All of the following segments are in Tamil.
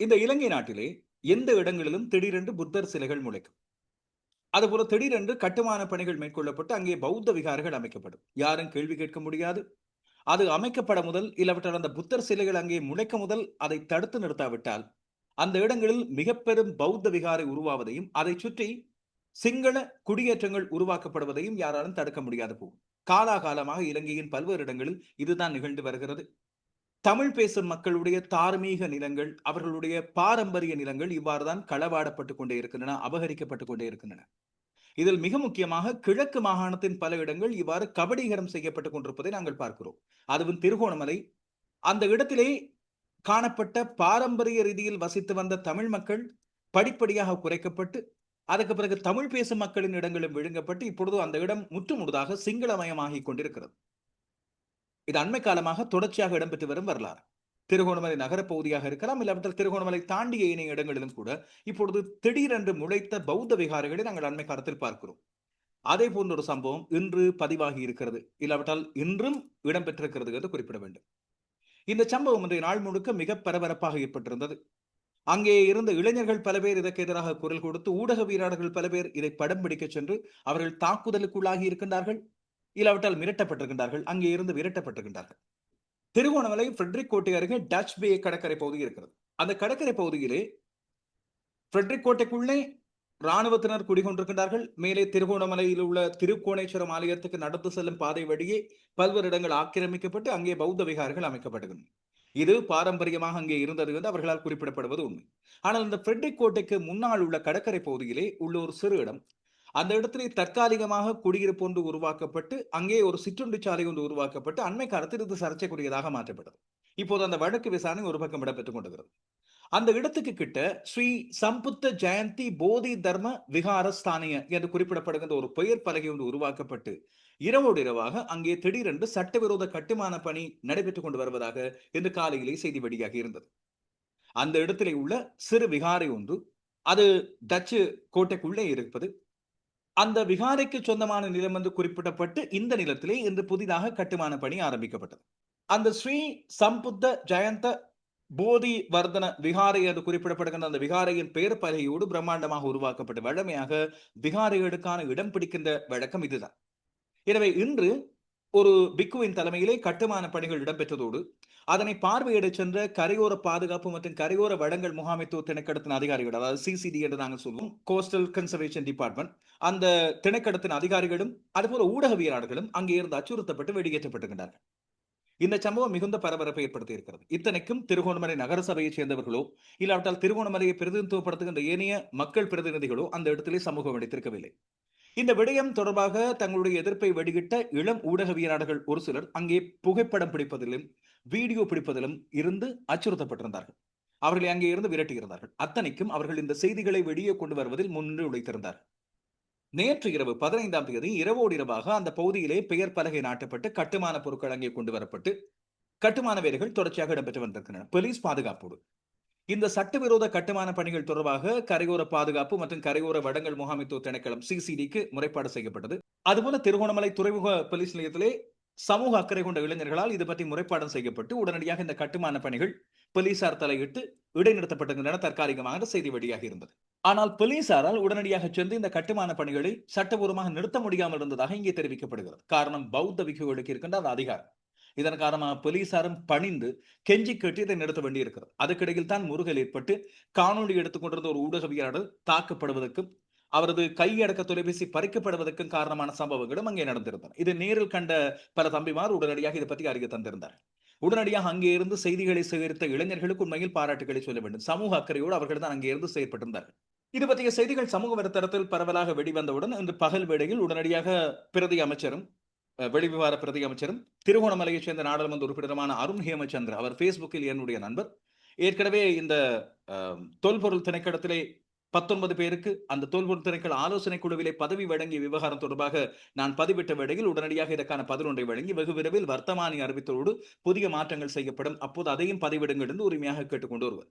இந்த இலங்கை நாட்டிலே எந்த இடங்களிலும் திடீரென்று புத்தர் சிலைகள் முளைக்கும். அதுபோல திடீரென்று கட்டுமான பணிகள் மேற்கொள்ளப்பட்டு அங்கே பௌத்த விகாரங்கள் அமைக்கப்படும். யாரும் கேள்வி கேட்க முடியாது. அது அமைக்கப்பட முதல் இல்லாவிட்டால் அந்த புத்தர் சிலைகள் அங்கே முளைக்க முதல் அதை தடுத்து நிறுத்தாவிட்டால் அந்த இடங்களில் மிக பெரும் பௌத்த விகாரை உருவாவதையும் அதை சுற்றி சிங்கள குடியேற்றங்கள் உருவாக்கப்படுவதையும் யாராலும் தடுக்க முடியாது போகும். காலாகாலமாக இலங்கையின் பல்வேறு இடங்களில் இதுதான் நிகழ்ந்து வருகிறது. தமிழ் பேசும் மக்களுடைய தார்மீக நிலங்கள் அவர்களுடைய பாரம்பரிய நிலங்கள் இவ்வாறுதான் களவாடப்பட்டு கொண்டே இருக்கின்றன அபகரிக்கப்பட்டு கொண்டே இருக்கின்றன. இதில் மிக முக்கியமாக கிழக்கு மாகாணத்தின் பல இடங்கள் இவ்வாறு கபடீகரம் செய்யப்பட்டுக் கொண்டிருப்பதை நாங்கள் பார்க்கிறோம். அதுவும் திருகோணமலை. அந்த இடத்திலே காணப்பட்ட பாரம்பரிய ரீதியில் வசித்து வந்த தமிழ் மக்கள் படிப்படியாக குறைக்கப்பட்டு அதற்கு பிறகு தமிழ் பேசும் மக்களின் இடங்களும் விழுங்கப்பட்டு இப்பொழுது அந்த இடம் முற்றுமுழுதாக சிங்களமயமாகிக் கொண்டிருக்கிறது. இது அண்மை காலமாக தொடர்ச்சியாக இடம்பெற்று வரும் வரலாறு. திருகோணமலை நகர பகுதியாக இருக்கலாம் இல்லாவிட்டால் திருகோணமலை தாண்டிய இணைய இடங்களிலும் கூட இப்பொழுது திடீரென்று முளைத்த பௌத்த விகாரங்களை நாங்கள் அண்மை காலத்தில் பார்க்கிறோம். அதே போன்ற ஒரு சம்பவம் இன்று பதிவாகி இருக்கிறது. இல்லாவிட்டால் இன்றும் இடம்பெற்றிருக்கிறது என்று குறிப்பிட வேண்டும். இந்த சம்பவம் இன்றைய நாள் முழுக்க மிக பரபரப்பாக ஏற்பட்டிருந்தது. அங்கே இருந்த இளைஞர்கள் பல பேர் இதற்கு எதிராக குரல் கொடுத்து ஊடகவியலாளர்கள் பல பேர் இதை படம் பிடிக்க சென்று அவர்கள் தாக்குதலுக்குள்ளாகி இருக்கின்றார்கள். இல்லாவிட்டால் மிரட்டப்பட்டிருக்கின்றார்கள். அங்கே இருந்து விரட்டப்பட்டிருக்கின்றார்கள். திருகோணமலை ஃப்ரெட்ரிக் கோட்டை அருகே டச் பே கடற்கரை பகுதி இருக்கிறது. அந்த கடற்கரை பகுதியிலே ஃப்ரெட்ரிக் கோட்டைக்குள்ளே இராணுவத்தினர் குடிகொண்டிருக்கின்றார்கள். மேலே திருகோணமலையில் உள்ள திருக்கோணேஸ்வரம் ஆலயத்துக்கு நடந்து செல்லும் பாதை வழியே பல்வேறு இடங்கள் ஆக்கிரமிக்கப்பட்டு அங்கே பௌத்த விகாரங்கள் அமைக்கப்படுகின்றன இது பாரம்பரியமாக அங்கே இருந்தது என்று அவர்களால் குறிப்பிடப்படுவது உண்மை. ஆனால் இந்த ஃப்ரெட்ரிக் கோட்டைக்கு முன்னால் உள்ள கடற்கரை பகுதியிலே உள்ள ஒரு சிறு இடம் அந்த இடத்திலே தற்காலிகமாக குடியிருப்பு ஒன்று உருவாக்கப்பட்டு அங்கே ஒரு சிற்றுண்டி சாலை ஒன்று உருவாக்கப்பட்டு அண்மை காலத்தில் இது சர்ச்சைக்குரியதாக மாற்றப்பட்டது. இப்போது அந்த வழக்கு விசாரணை ஒரு பக்கம் இடம்பெற்றுக் கொண்டிருக்கிறது. அந்த இடத்துக்கு கிட்ட ஸ்ரீ சம்புத்த ஜெயந்தி போதி தர்ம விகாரஸ்தானிய என்று குறிப்பிடப்படுகின்ற ஒரு பெயர் பலகை ஒன்று உருவாக்கப்பட்டு இரவோடு இரவாக அங்கே திடீரென்று சட்டவிரோத கட்டுமான பணி நடைபெற்றுக் கொண்டு வருவதாக இன்று காலையிலே செய்தி வெளியாகி இருந்தது. அந்த இடத்திலே உள்ள சிறு விகாரை ஒன்று அது டச்சு கோட்டைக்குள்ளே இருப்பது அந்த விகாரைக்கு சொந்தமான நிலம் என்று குறிப்பிடப்பட்டு இந்த நிலத்திலே இன்று புதிதாக கட்டுமான பணி ஆரம்பிக்கப்பட்டது. அந்த ஸ்ரீ சம்புத்த ஜெயந்த போதி வர்தன விகாரை என்று குறிப்பிடப்படுகின்ற அந்த விகாரையின் பெயர் பலகையோடு பிரம்மாண்டமாக உருவாக்கப்பட்ட வழமையாக விகாரைகளுக்கான இடம் பிடிக்கின்ற வழக்கம் இதுதான். எனவே இன்று ஒரு பிக்குவின் தலைமையிலே கட்டுமான பணிகள் இடம்பெற்றதோடு அதனை பார்வையிட சென்ற கரையோர பாதுகாப்பு மற்றும் கரையோர வளங்கள் முகாமைத்துவ திணைக்கடத்தின் அதிகாரிகள் அதாவது சிசிடி என்று நாங்கள் சொல்லுவோம் கோஸ்டல் கன்சர்வேஷன் டிபார்ட்மெண்ட் அந்த திணைக்கடத்தின் அதிகாரிகளும் அதுபோல ஊடகவியலாளர்களும் அங்கே இருந்து அச்சுறுத்தப்பட்டு வெளியேற்றப்பட்டிருக்கின்றார்கள். இந்த சம்பவம் மிகுந்த பரபரப்பை ஏற்படுத்தி இருக்கிறது. இத்தனைக்கும் திருகோணமலை நகரசபையைச் சேர்ந்தவர்களோ இல்லாவிட்டால் திருகோணமலையை பிரதிநிதித்துவப்படுத்துகின்ற ஏனைய மக்கள் பிரதிநிதிகளோ அந்த இடத்திலே சமூகம் அளித்திருக்கவில்லை இந்த விடயம் தொடர்பாக தங்களுடைய எதிர்ப்பை வெளியிட்ட இளம் ஊடகவியலாளர்கள் ஒரு சிலர் அங்கே புகைப்படம் பிடிப்பதிலும் வீடியோ பிடிப்பதிலும் இருந்து அச்சுறுத்தப்பட்டிருந்தார்கள். அவர்களை அங்கே இருந்து விரட்டியிருந்தார்கள். அத்தனைக்கும் அவர்கள் இந்த செய்திகளை வெளியே கொண்டு வருவதில் முன்னின்று உழைத்திருந்தார்கள். நேற்று இரவு பதினைந்தாம் தேதி இரவோடு இரவாக அந்த பகுதியிலே பெயர் பலகை நாட்டப்பட்டு கட்டுமான பொருட்கள் அங்கே கொண்டு வரப்பட்டு கட்டுமான வேலைகள் தொடர்ச்சியாக இடம்பெற்று வந்திருக்கின்றன. போலீஸ் பாதுகாப்போடு. இந்த சட்டவிரோத கட்டுமான பணிகள் தொடர்பாக கரையோர பாதுகாப்பு மற்றும் கரையோர வடங்கள் முகாமைத்துவ திணைக்களம் சிசிடிக்கு முறைப்பாடு செய்யப்பட்டது. அதுபோல திருகோணமலை துறைமுக போலீஸ் நிலையத்திலே சமூக அக்கறை கொண்ட இளைஞர்களால் இது பற்றி முறைப்பாடம் செய்யப்பட்டு உடனடியாக இந்த கட்டுமான பணிகள் போலீசார் தலையிட்டு இடைநிறுத்தப்பட்டிருக்கின்றன தற்காலிகமாக செய்தி வெளியாக இருந்தது. ஆனால் போலீசாரால் உடனடியாக சென்று இந்த கட்டுமான பணிகளை சட்டபூர்வமாக நிறுத்த முடியாமல் இருந்ததாக இங்கே தெரிவிக்கப்படுகிறது. காரணம் பௌத்த விக்குகளுக்கு இருக்கின்ற அந்த அதிகாரம். இதன் காரணமாக போலீசாரும் பணிந்து கெஞ்சி கட்டி இதை நிறுத்த வேண்டியிருக்கிறது. அதுக்கிடையில் தான் முருகல் ஏற்பட்டு காணொலி எடுத்துக்கொண்டிருந்த ஒரு ஊடகவியலாளர் தாக்கப்படுவதற்கும் அவரது கையடக்க தொலைபேசி பறிக்கப்படுவதற்கும் காரணமான சம்பவங்களும் அங்கே நடந்திருந்தன. இது நேரில் கண்ட பல தம்பிமார் உடனடியாக இதை பற்றி அறிய தந்திருந்தார். உடனடியாக அங்கே இருந்து செய்திகளை சேகரித்த இளைஞர்களுக்கு உண்மையில் பாராட்டுகளை சொல்ல வேண்டும். சமூக அக்கறையோடு அவர்கள் தான் அங்கே இருந்து செயற்பட்டிருந்தார்கள். இது பற்றிய செய்திகள் சமூக வலைத்தளத்தில் பரவலாக வெளிவந்தவுடன் இன்று பகல் வேளையில் உடனடியாக பிரதி அமைச்சரும் வெளிவிவார பிரதி அமைச்சரும் திருகோணமலையைச் சேர்ந்த நாடாளுமன்ற உறுப்பினருமான அருண் ஹேமச்சந்திர அவர் பேஸ்புக்கில் என்னுடைய நண்பர். ஏற்கனவே இந்த தொல்பொருள் திணைக்களத்திலே பத்தொன்பது பேருக்கு அந்த தொல்பொருள் ஆலோசனை குழுவிலே பதவி வழங்கிய விவகாரம் தொடர்பாக நான் பதிவிட்ட வேளையில் உடனடியாக இதற்கான பதிலொன்றை வழங்கி வெகு விரைவில் வர்த்தமானி அறிவித்தோடு புதிய மாற்றங்கள் செய்யப்படும். அப்போது அதையும் பதிவிடுங்கள் என்று உரிமையாக கேட்டுக்கொண்டு வருவர்.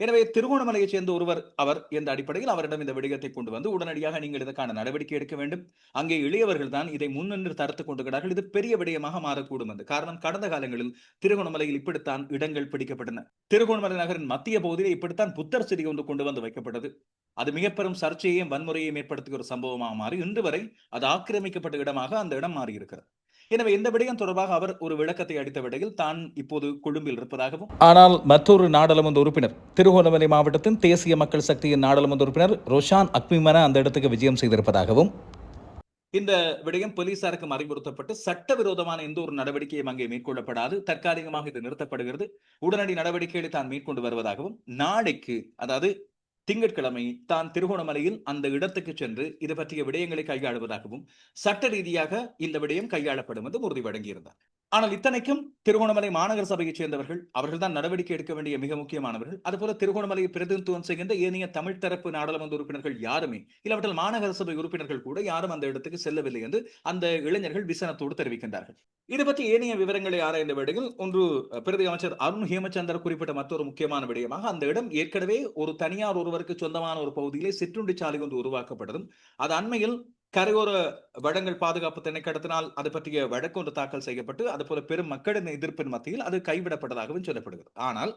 எனவே திருகோணமலையைச் சேர்ந்த ஒருவர் அவர் என்ற அடிப்படையில் அவரிடம் இந்த விடயத்தை கொண்டு வந்து உடனடியாக நீங்கள் இதற்கான நடவடிக்கை எடுக்க வேண்டும். அங்கே இளையவர்கள் தான் இதை முன்னின்று தடுத்துக் கொண்டுகிறார்கள் இது பெரிய விடயமாக மாறக்கூடும் என்று காரணம் கடந்த காலங்களில் திருகோணமலையில் இப்படித்தான் இடங்கள் பிடிக்கப்பட்டன. திருகோணமலை நகரின் மத்திய பகுதியில் இப்படித்தான் புத்தர் சிலை ஒன்று கொண்டு வந்து வைக்கப்பட்டது. அது மிக பெரும் சர்ச்சையையும் வன்முறையையும் ஏற்படுத்துகிற ஒரு சம்பவமாக மாறி இன்று வரை அது ஆக்கிரமிக்கப்பட்ட இடமாக அந்த இடம் மாறியிருக்கிறது. எனவே இந்த விடயம் தொடர்பாக அவர் ஒரு விளக்கத்தை அளித்த விடையில் தான் இப்போது கொழும்பில் இருப்பதாகவும் ஆனால் மற்றொரு நாடாளுமன்ற உறுப்பினர் திருகோணமலை மாவட்டத்தின் தேசிய மக்கள் சக்தியின் நாடாளுமன்ற உறுப்பினர் ரோஷான் அக்மிமன அந்த இடத்துக்கு விஜயம் செய்திருப்பதாகவும். இந்த விடயம் போலீசாருக்கு அறிவுறுத்தப்பட்டு சட்டவிரோதமான எந்த ஒரு நடவடிக்கையும் அங்கே மேற்கொள்ளப்படாது. தற்காலிகமாக இது நிறுத்தப்படுகிறது. உடனடி நடவடிக்கைகளை தான் மேற்கொண்டு வருவதாகவும் நாளைக்கு அதாவது திங்கட்கிழமை தான் திருகோணமலையில் அந்த இடத்துக்கு சென்று இது பற்றிய விடயங்களை கையாளுவதாகவும் சட்ட ரீதியாக இந்த விடயம் கையாளப்படும் என்று உறுதி வழங்கியிருந்தார் ஆனால் இத்தனைக்கும் திருகோணமலை மாநகர சபையைச் சேர்ந்தவர்கள் அவர்கள்தான் நடவடிக்கை எடுக்க வேண்டிய மிக முக்கியமானவர்கள். அதுபோல திருகோணமலையை பிரதிநிதித்துவம் செய்கின்ற ஏனைய தமிழ் தரப்பு நாடாளுமன்ற உறுப்பினர்கள் யாருமே இல்லாவற்றில் மாநகர சபை உறுப்பினர்கள் கூட யாரும் அந்த இடத்துக்கு செல்லவில்லை என்று அந்த இளைஞர்கள் விசனத்தோடு தெரிவிக்கின்றார்கள். இது பற்றி ஏனைய விவரங்களை ஆராய்ந்த வேளையில் ஒன்று பிரதி அமைச்சர் அருண் ஹேமச்சந்தர் குறிப்பிட்ட மற்றொரு முக்கியமான விடயமாக அந்த இடம் ஏற்கனவே ஒரு தனியார் ஒருவருக்கு சொந்தமான ஒரு பகுதியிலே சிற்றுண்டி சாலை ஒன்று உருவாக்கப்பட்டதும் அது அண்மையில் கரையோர வடங்கள் பாதுகாப்பு திணைக்கடத்தினால் அது பற்றிய வழக்கு ஒன்று தாக்கல் செய்யப்பட்டு அதுபோல பெரும் மக்களின் எதிர்ப்பின் மத்தியில் அது கைவிடப்பட்டதாகவும் சொல்லப்படுகிறது. ஆனால்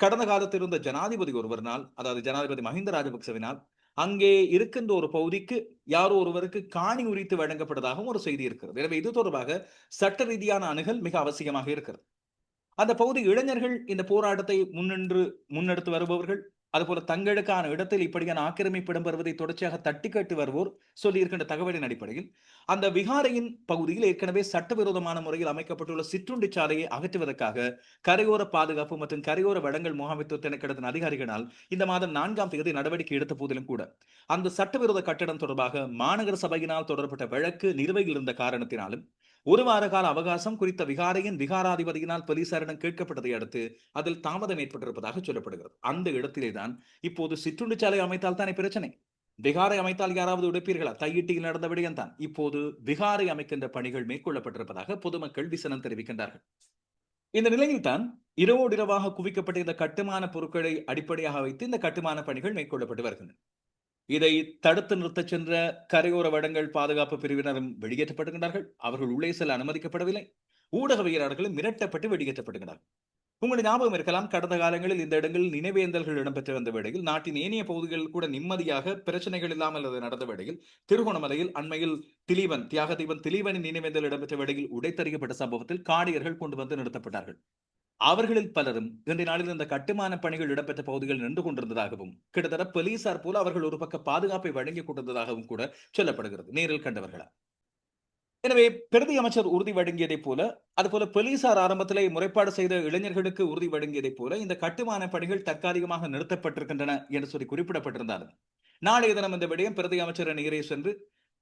கடந்த காலத்தில் இருந்த ஜனாதிபதி ஒருவரினால் அதாவது ஜனாதிபதி மஹிந்த ராஜபக்சவினால் அங்கே இருக்கின்ற ஒரு பகுதிக்கு யாரோ ஒருவருக்கு காணி உரித்து வழங்கப்பட்டதாகவும் ஒரு செய்தி இருக்கிறது. எனவே இது தொடர்பாக சட்ட ரீதியான அணுகல் மிக அவசியமாக இருக்கிறது. அந்த பகுதி இளைஞர்கள் இந்த போராட்டத்தை முன்னின்று முன்னெடுத்து வருபவர்கள் அதுபோல தங்களுக்கான இடத்தில் இப்படியான ஆக்கிரமிப்பு இடம்பெறுவதை தொடர்ச்சியாக தட்டி கட்டு வருவோர் சொல்லியிருக்கின்ற தகவலின் அடிப்படையில் அந்த விகாரையின் பகுதியில் ஏற்கனவே சட்டவிரோதமான முறையில் அமைக்கப்பட்டுள்ள சிற்றுண்டி சாலையை அகற்றுவதற்காக கரையோர பாதுகாப்பு மற்றும் கரையோர வளங்கள் முகாமைத்துவ திணைக்கிடத்தின் அதிகாரிகளால் இந்த மாதம் நான்காம் தேதி நடவடிக்கை எடுத்த போதிலும் கூட அந்த சட்டவிரோத கட்டடம் தொடர்பாக மாநகர சபையினால் தொடரப்பட்ட வழக்கு நிலுவையில் இருந்த காரணத்தினாலும் ஒரு வார கால அவகாசம் குறித்த விகாரையின் விகாராதிபதியினால் போலீசாரிடம் கேட்கப்பட்டதை அடுத்து அதில் தாமதம் ஏற்பட்டிருப்பதாக சொல்லப்படுகிறது. அந்த இடத்திலே தான் இப்போது சிற்றுண்டிச்சாலை அமைத்தால் தானே பிரச்சனை? விகாரை அமைத்தால் யாராவது உடைப்பீர்களா? தையிட்டியில் நடந்த விடயம் தான் இப்போது விகாரை அமைக்கின்ற பணிகள் மேற்கொள்ளப்பட்டிருப்பதாக பொதுமக்கள் விசனம் தெரிவிக்கின்றார்கள். இந்த நிலையில் தான் இரவோடு இரவாக குவிக்கப்பட்ட இந்த கட்டுமான பொருட்களை அடிப்படையாக வைத்து இந்த கட்டுமான பணிகள் மேற்கொள்ளப்பட்டு வருகின்றன. இதை தடுத்து நிறுத்தச் சென்ற கரையோர வடங்கள் பாதுகாப்பு பிரிவினரும் வெளியேற்றப்படுகின்றார்கள். அவர்கள் உள்ளே செல்ல அனுமதிக்கப்படவில்லை. ஊடகவியலாளர்களும் மிரட்டப்பட்டு வெளியேற்றப்படுகிறார்கள் உங்கள் ஞாபகம் இருக்கலாம் கடந்த காலங்களில் இந்த இடங்களில் நினைவேந்தல்கள் இடம்பெற்று வந்த வேளையில் நாட்டின் ஏனைய பகுதிகளில் கூட நிம்மதியாக பிரச்சனைகள் இல்லாமல் அது நடந்த வேளையில் திருகோணமலையில் அண்மையில் திலீவன் தியாக தீபன் திலீவனின் நினைவேந்தல் இடம்பெற்ற வேளையில் உடைத்தறிக்கப்பட்ட சம்பவத்தில் காடியர்கள் கொண்டு வந்து நிறுத்தப்பட்டார்கள். அவர்களில் பலரும் இன்றைய நாளில் இந்த கட்டுமான பணிகள் இடம்பெற்ற பகுதிகளில் நின்று கொண்டிருந்ததாகவும் கிட்டத்தட்ட போலீசார் போல அவர்கள் ஒரு பக்க பாதுகாப்பை வழங்கிக் கொண்டிருந்ததாகவும் கூட சொல்லப்படுகிறது. நேரில் கண்டவர்களா? எனவே பிரதி அமைச்சர் உறுதி வழங்கியதைப் போல அதுபோல போலீசார் ஆரம்பத்திலே முறைப்பாடு செய்த இளைஞர்களுக்கு உறுதி வழங்கியதைப் போல இந்த கட்டுமான பணிகள் தற்காலிகமாக நிறுத்தப்பட்டிருக்கின்றன என்று சொல்லி குறிப்பிடப்பட்டிருந்தாலும் நாளைய தினம் இந்த விடயம் பிரதி அமைச்சர் நேரே சென்று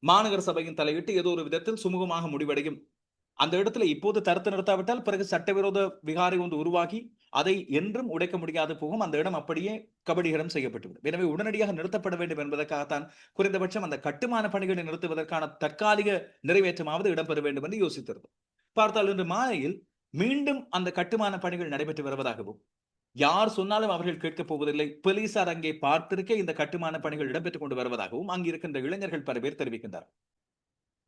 மாநகர சபையின் தலையிட்டு ஏதோ ஒரு விதத்தில் சுமூகமாக முடிவடையும். அந்த இடத்துல இப்போது தடுத்து நிறுத்தாவிட்டால் பிறகு சட்டவிரோத விகாரை ஒன்று உருவாகி அதை என்றும் உடைக்க முடியாது போகும். அந்த இடம் அப்படியே கபடிகரம் செய்யப்பட்டுவிடும். எனவே உடனடியாக நிறுத்தப்பட வேண்டும் என்பதற்காகத்தான் குறைந்தபட்சம் அந்த கட்டுமான பணிகளை நிறுத்துவதற்கான தற்காலிக நிறைவேற்றமாவது இடம்பெற வேண்டும் என்று யோசித்திருந்தோம். பார்த்தால் இன்று மாலையில் மீண்டும் அந்த கட்டுமான பணிகள் நடைபெற்று வருவதாகவும் யார் சொன்னாலும் அவர்கள் கேட்கப் போவதில்லை. போலீசார் அங்கே பார்த்திருக்க இந்த கட்டுமான பணிகள் இடம்பெற்றுக் கொண்டு வருவதாகவும் அங்கிருக்கின்ற இளைஞர்கள் பல பேர் தெரிவிக்கின்றனர்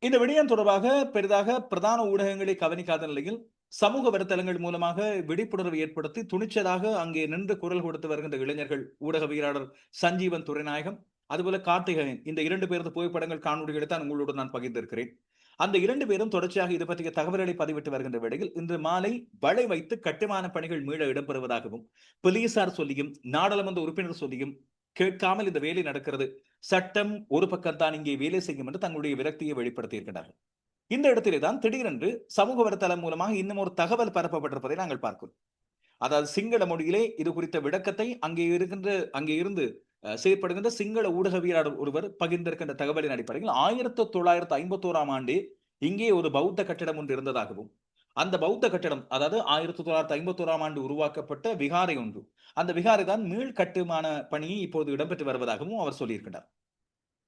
இந்த விடயம் தொடர்பாக பெரிதாக பிரதான ஊடகங்களை கவனிக்காத நிலையில் சமூக வலைத்தளங்கள் மூலமாக விழிப்புணர்வு ஏற்படுத்தி துணிச்சலாக அங்கே நின்று குரல் கொடுத்து வருகின்ற இளைஞர்கள் ஊடகவியலாளர் சஞ்சீவன் துரைநாயகம் அதுபோல கார்த்திகேயன் இந்த இரண்டு பேரது புகைப்படங்கள் காணொலிகளை தான் உங்களோடு நான் பகிர்ந்திருக்கிறேன். அந்த இரண்டு பேரும் தொடர்ச்சியாக இது பற்றிய தகவல்களை பதிவிட்டு வருகின்ற வேளையில் இன்று மாலை வலை வைத்து கட்டுமான பணிகள் மீள இடம்பெறுவதாகவும் போலீசார் சொல்லியும் நாடாளுமன்ற உறுப்பினர் சொல்லியும் கேட்காமல் இந்த வேலை நடக்கிறது சட்டம் ஒரு பக்கம் தான் இங்கே வேலை செய்யும் என்று தங்களுடைய விரக்தியை வெளிப்படுத்தி இருக்கிறார்கள் இந்த இடத்திலே தான் திடீரென்று சமூக வலைத்தளம் மூலமாக இன்னும் ஒரு தகவல் பரப்பப்பட்டிருப்பதை நாங்கள் பார்க்கிறோம். அதாவது சிங்கள மொழியிலே இது குறித்த விளக்கத்தை அங்கே இருக்கின்ற அங்கே இருந்து செயற்படுகின்ற சிங்கள ஊடகவியலாளர் ஒருவர் பகிர்ந்திருக்கின்ற தகவலின் அடிப்படையில் ஆயிரத்தி தொள்ளாயிரத்தி ஐம்பத்தோராம் ஆண்டு இங்கே ஒரு பௌத்த கட்டிடம் ஒன்று இருந்ததாகவும் அந்த பௌத்த கட்டடம் அதாவது ஆயிரத்தி தொள்ளாயிரத்தி ஐம்பத்தோராம் ஆண்டு உருவாக்கப்பட்ட விகாரை ஒன்று. அந்த விகாரை தான் மீள் கட்டுமான பணியை இப்போது இடம்பெற்று வருவதாகவும் அவர் சொல்லியிருக்கிறார்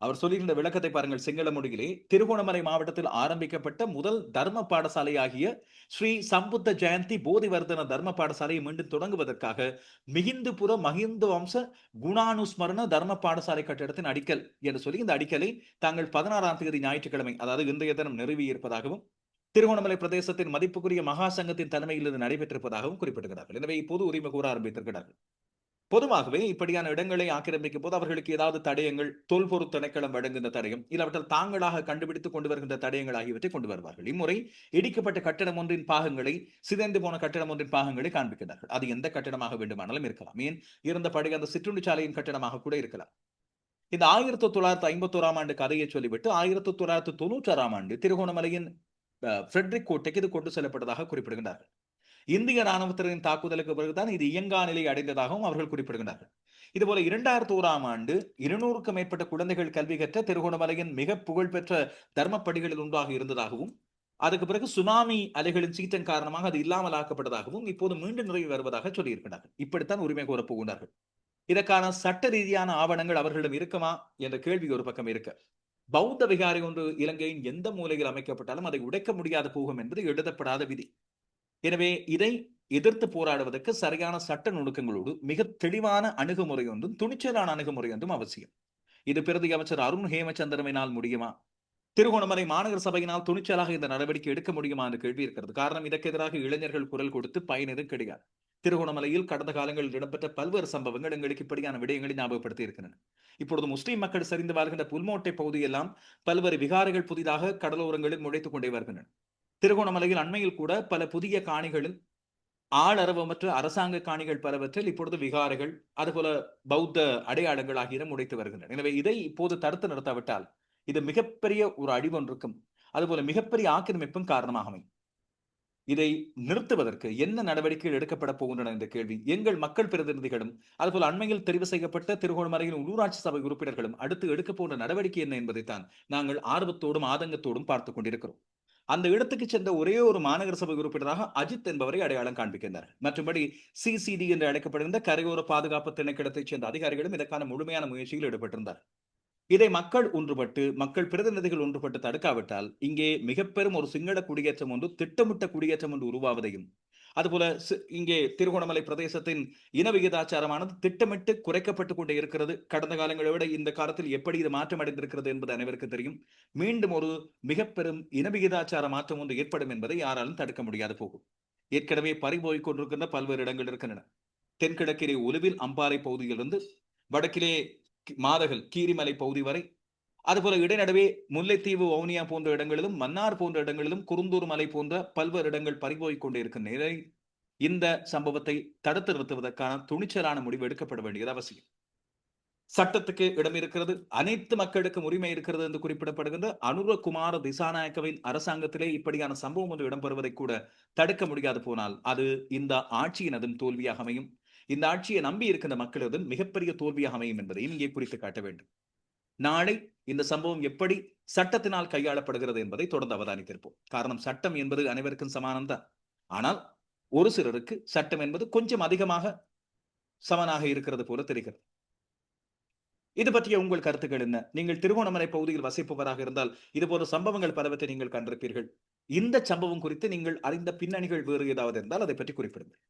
அவர் சொல்லியிருந்த விளக்கத்தை பாருங்கள் சிங்கள மொழியிலே திருகோணமலை மாவட்டத்தில் ஆரம்பிக்கப்பட்ட முதல் தர்ம பாடசாலையாகிய ஸ்ரீ சம்புத்த ஜெயந்தி போதிவர்தன தர்ம பாடசாலையை மீண்டும் தொடங்குவதற்காக மிகிந்துபுர மகிந்த வம்ச குணானுஸ்மரண தர்ம பாடசாலை கட்டிடத்தின் அடிக்கல் என்று சொல்லி இந்த அடிக்கலை தாங்கள் பதினாறாம் தேதி ஞாயிற்றுக்கிழமை அதாவது இன்றைய தினம் நிறுவியிருப்பதாகவும் திருகோணமலை பிரதேசத்தின் மதிப்புக்குரிய மகா சங்கத்தின் தலைமையில் இது நடைபெற்றிருப்பதாகவும் குறிப்பிடுகிறார்கள் எனவே இப்போது உரிமை கூற ஆரம்பித்திருக்கிறார்கள். பொதுவாகவே இப்படியான இடங்களை ஆக்கிரமிக்கும் போது அவர்களுக்கு ஏதாவது தடயங்கள் தொல்பொருள் திணைக்களம் வழங்குகின்ற தடயம் இல்லாவற்றால் தாங்களாக கண்டுபிடித்து கொண்டு வருகின்ற தடயங்கள் ஆகியவற்றை கொண்டு வருவார்கள். இம்முறை இடிக்கப்பட்ட கட்டடம் ஒன்றின் பாகங்களை சிதைந்து போன கட்டடம் ஒன்றின் பாகங்களை காண்பிக்கிறார்கள். அது எந்த கட்டடமாக வேண்டுமானாலும் இருக்கலாம். ஏன்? இருந்தபடி அந்த சிற்றுண்டிச்சாலையின் கட்டடமாக கூட இருக்கலாம். இந்த ஆயிரத்தி தொள்ளாயிரத்தி ஐம்பத்தோராம் ஆண்டு கதையை சொல்லிவிட்டு ஆயிரத்தி தொள்ளாயிரத்தி தொண்ணூற்றாறாம் ஆண்டு திருகோணமலையின் ஃப்ரெட்ரிக் கோட்டைக்கு இது கொண்டு செல்லப்பட்டதாக குறிப்பிடுகின்றார்கள். இந்திய ராணுவத்தினரின் தாக்குதலுக்கு பிறகுதான் இது இயங்கா நிலை அடைந்ததாகவும் அவர்கள் குறிப்பிடுகின்றார்கள். இதுபோல இரண்டாயிரத்தி ஓராம் ஆண்டு இருநூறுக்கும் மேற்பட்ட குழந்தைகள் கல்வி கற்ற திருகோணமலையின் மிக புகழ்பெற்ற தர்மப்படிகளில் ஒன்றாக இருந்ததாகவும் அதுக்கு பிறகு சுனாமி அலைகளின் சீற்றம் காரணமாக அது இல்லாமல் ஆக்கப்பட்டதாகவும் இப்போது மீண்டும் நிறைவு வருவதாக சொல்லியிருக்கிறார்கள் இப்படித்தான் உரிமை கோரப் போகின்றார்கள். இதற்கான சட்ட ரீதியான ஆவணங்கள் அவர்களிடம் இருக்குமா என்ற கேள்வி ஒரு பக்கம் இருக்க. பௌத்த விகாரி ஒன்று இலங்கையின் எந்த மூலையில் அமைக்கப்பட்டாலும் அதை உடைக்க முடியாது போகும் என்பது எழுதப்படாத விதி. எனவே இதை எதிர்த்து போராடுவதற்கு சரியான சட்ட நுணுக்கங்களோடு மிக தெளிவான அணுகுமுறை ஒன்றும் துணிச்சலான அணுகுமுறை ஒன்றும் அவசியம். இது பிரதி அமைச்சர் அருண் ஹேமச்சந்திரவினால் முடியுமா? திருகோணமலை மாநகர சபையினால் துணிச்சலாக இந்த நடவடிக்கை எடுக்க முடியுமா? என்ற கேள்வி இருக்கிறது. காரணம் இதற்கு எதிராக இளைஞர்கள் குரல் கொடுத்து பயன் எதுவும் கிடையாது. திருகோணமலையில் கடந்த காலங்களில் இடம்பெற்ற பல்வேறு சம்பவங்கள் எங்களுக்கு இப்படியான விடயங்களை ஞாபகப்படுத்தி இருக்கின்றன. இப்பொழுது முஸ்லிம் மக்கள் சரிந்து வாழ்கின்ற புல்மோட்டை பகுதியெல்லாம் பல்வேறு விகாரைகள் புதிதாக கடலோரங்களில் முளைத்துக் கொண்டே வருகின்றன. திருகோணமலையில் அண்மையில் கூட பல புதிய காணிகளில் ஆளரவமற்ற அரசாங்க காணிகள் பலவற்றில் இப்பொழுது விகாரைகள் அதுபோல பௌத்த அடையாளங்கள் ஆகிய உடைத்து வருகின்றன. எனவே இதை இப்போது தடுத்து நிறுத்தாவிட்டால் இது மிகப்பெரிய ஒரு அழிவொன்றுக்கும் அதுபோல மிகப்பெரிய ஆக்கிரமிப்பும் காரணமாக அமையும் இதை நிறுத்துவதற்கு என்ன நடவடிக்கைகள் எடுக்கப்பட போகின்றன என்ற கேள்வி. எங்கள் மக்கள் பிரதிநிதிகளும் அதுபோல அண்மையில் தெரிவு செய்யப்பட்ட திருகோணமலையின் உள்ளூராட்சி சபை உறுப்பினர்களும் அடுத்து எடுக்க போன்ற நடவடிக்கை என்ன என்பதைத்தான் நாங்கள் ஆர்வத்தோடும் ஆதங்கத்தோடும் பார்த்துக் கொண்டிருக்கிறோம். அந்த இடத்துக்கு சென்ற ஒரே ஒரு மாநகர சபை உறுப்பினராக அஜித் என்பவரை அடையாளம் காண்பிக்கின்றனர் மற்றபடி சிசிடி என்று அழைக்கப்படுகின்ற கரையோர பாதுகாப்பு திணைக்கிடத்தைச் சேர்ந்த அதிகாரிகளும் இதற்கான முழுமையான முயற்சியில் ஈடுபட்டிருந்தார் இதை மக்கள் ஒன்றுபட்டு மக்கள் பிரதிநிதிகள் ஒன்றுபட்டு தடுக்காவிட்டால் இங்கே மிக பெரும் ஒரு சிங்கள குடியேற்றம் ஒன்று திட்டமிட்ட குடியேற்றம் ஒன்று உருவாவதையும். அதுபோல இங்கே திருகோணமலை பிரதேசத்தின் இன விகிதாச்சாரமானது திட்டமிட்டு குறைக்கப்பட்டு கொண்டே இருக்கிறது. கடந்த காலங்களை விட இந்த காலத்தில் எப்படி இது மாற்றம் அடைந்திருக்கிறது என்பது அனைவருக்கும் தெரியும். மீண்டும் ஒரு மிக பெரும் இன விகிதாச்சார மாற்றம் ஒன்று ஏற்படும் என்பதை யாராலும் தடுக்க முடியாது போகும். ஏற்கனவே பறிபோய் கொண்டிருக்கின்ற பல்வேறு இடங்கள் இருக்கின்றன. தென்கிழக்கிலே உலுவில் அம்பாறை பகுதியிலிருந்து வடக்கிலே மாதகள் கீரிமலை பகுதி வரை. அதுபோல இடைநடுவே முல்லைத்தீவு வவுனியா போன்ற இடங்களிலும் மன்னார் போன்ற இடங்களிலும் குறுந்தூர் மலை போன்ற பல்வேறு இடங்கள் பறிபோய் கொண்டிருக்கும் நிலை இந்த சம்பவத்தை தடுத்து நிறுத்துவதற்கான துணிச்சலான முடிவு எடுக்கப்பட வேண்டியது அவசியம். சட்டத்துக்கு இடம் இருக்கிறது அனைத்து மக்களுக்கும் உரிமை இருக்கிறது என்று குறிப்பிடப்படுகின்ற அனுரகுமார திசாநாயக்கவின் அரசாங்கத்திலே இப்படியான சம்பவம் ஒன்று இடம்பெறுவதை கூட தடுக்க முடியாது போனால் அது இந்த ஆட்சியினதும் தோல்வியாக அமையும். இந்த ஆட்சியை நம்பி இருக்கின்ற மக்களது மிகப்பெரிய தோல்வியாக அமையும் என்பதையும் இங்கே குறித்து காட்ட வேண்டும். நாளை இந்த சம்பவம் எப்படி சட்டத்தினால் கையாளப்படுகிறது என்பதை தொடர்ந்து அவதானித்திருப்போம். காரணம் சட்டம் என்பது அனைவருக்கும் சமானம்தான். ஆனால் ஒரு சிலருக்கு சட்டம் என்பது கொஞ்சம் அதிகமாக சமனாக இருக்கிறது போல தெரிகிறது. இது பற்றிய உங்கள் கருத்துக்கள் என்ன? நீங்கள் திருவோணமலை பகுதியில் வசிப்பவராக இருந்தால் இது போன்ற சம்பவங்கள் பலவற்றை நீங்கள் கண்டிருப்பீர்கள். இந்த சம்பவம் குறித்து நீங்கள் அறிந்த பின்னணிகள் வேறு ஏதாவது இருந்தால் அதை பற்றி குறிப்பிடுங்கள்.